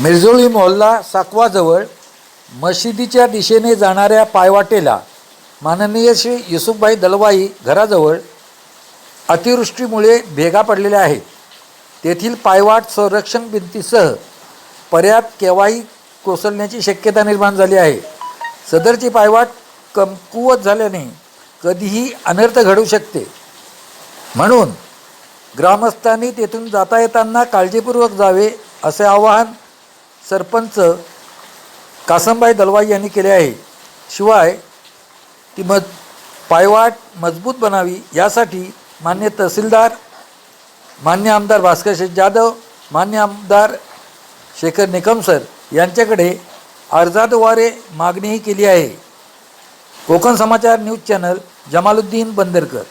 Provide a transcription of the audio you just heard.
मिरजोळी मोहल्ला साकवाजवळ मशिदीच्या दिशेने जाणाऱ्या पायवाटेला माननीय श्री युसुफभाई दलवाई घराजवळ अतिवृष्टीमुळे भेगा पडलेल्या आहेत. तेथील पायवाट संरक्षण भिंतीसह पर्याप्त केव्हाही कोसळण्याची शक्यता निर्माण झाली आहे. सदरची पायवाट कमकुवत झाल्याने कधीही अनर्थ घडू शकते. म्हणून ग्रामस्थांनी तेथून जाता येताना काळजीपूर्वक जावे असे आवाहन सरपंच कासमबाई दलवाई यांनी केले आहे. शिवाय ती मज पायवाट मजबूत बनावी यासाठी मान्य तहसीलदार मान्य आमदार भास्कर शेठ जाधव मान्य आमदार शेखर निकमसर यांच्याकडे अर्जाद्वारे मागणीही केली आहे. Konkan Samachar news channel Jamaluddin Bandarkar.